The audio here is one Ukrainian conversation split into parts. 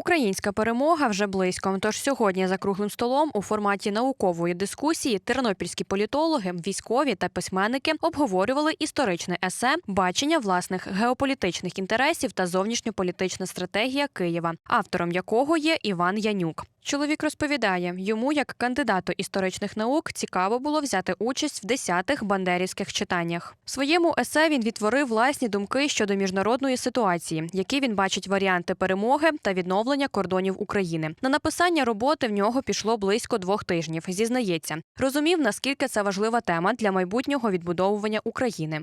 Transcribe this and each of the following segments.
Українська перемога вже близько. Тож сьогодні за круглим столом у форматі наукової дискусії тернопільські політологи, військові та письменники обговорювали історичне есе, бачення власних геополітичних інтересів та зовнішньополітична стратегія Києва, автором якого є Іван Янюк. Чоловік розповідає, йому, як кандидату історичних наук, цікаво було взяти участь в десятих бандерівських читаннях. В своєму есе він відтворив власні думки щодо міжнародної ситуації, які він бачить варіанти перемоги та відновлення кордонів України. На написання роботи в нього пішло близько двох тижнів. Зізнається, розумів наскільки це важлива тема для майбутнього відбудовування України.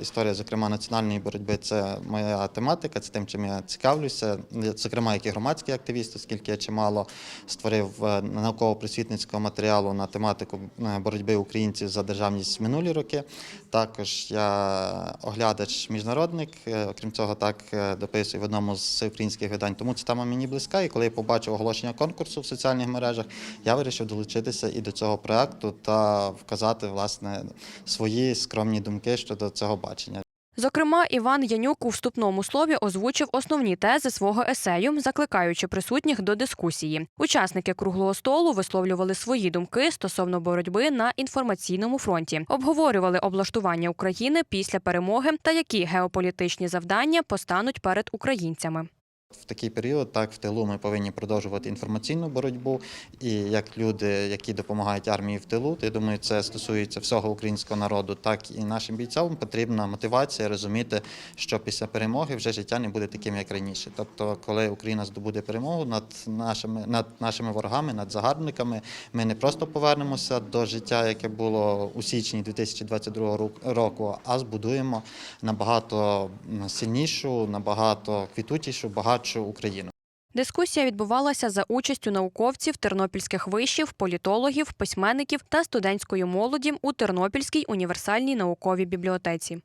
Історія, зокрема, національної боротьби це моя тематика, це тим, чим я цікавлюся. Зокрема, як і громадський активіст, оскільки я чимало створив е, науково-просвітницького матеріалу на тематику е, боротьби українців за державність в минулі роки. Також я оглядач міжнародник, е, окрім цього, так дописую в одному з всеукраїнських видань. Тому ця тема мені близька. І коли я побачив оголошення конкурсу в соціальних мережах, я вирішив долучитися і до цього проекту та вказати власне свої скромні думки щодо цього бачення. Зокрема, Іван Янюк у вступному слові озвучив основні тези свого есею, закликаючи присутніх до дискусії. Учасники круглого столу висловлювали свої думки стосовно боротьби на інформаційному фронті, обговорювали облаштування України після перемоги та які геополітичні завдання постануть перед українцями. В такий період, так в тилу, ми повинні продовжувати інформаційну боротьбу. І як люди, які допомагають армії в тилу, я думаю, це стосується всього українського народу, так і нашим бійцям потрібна мотивація розуміти, що після перемоги вже життя не буде таким, як раніше. Тобто, коли Україна здобуде перемогу над нашими над нашими ворогами, над загарбниками, ми не просто повернемося до життя, яке було у січні 2022 рок- року, а збудуємо набагато сильнішу, набагато квітучішу, багатшу Україну. Дискусія відбувалася за участю науковців тернопільських вишів, політологів, письменників та студентської молоді у Тернопільській універсальній науковій бібліотеці.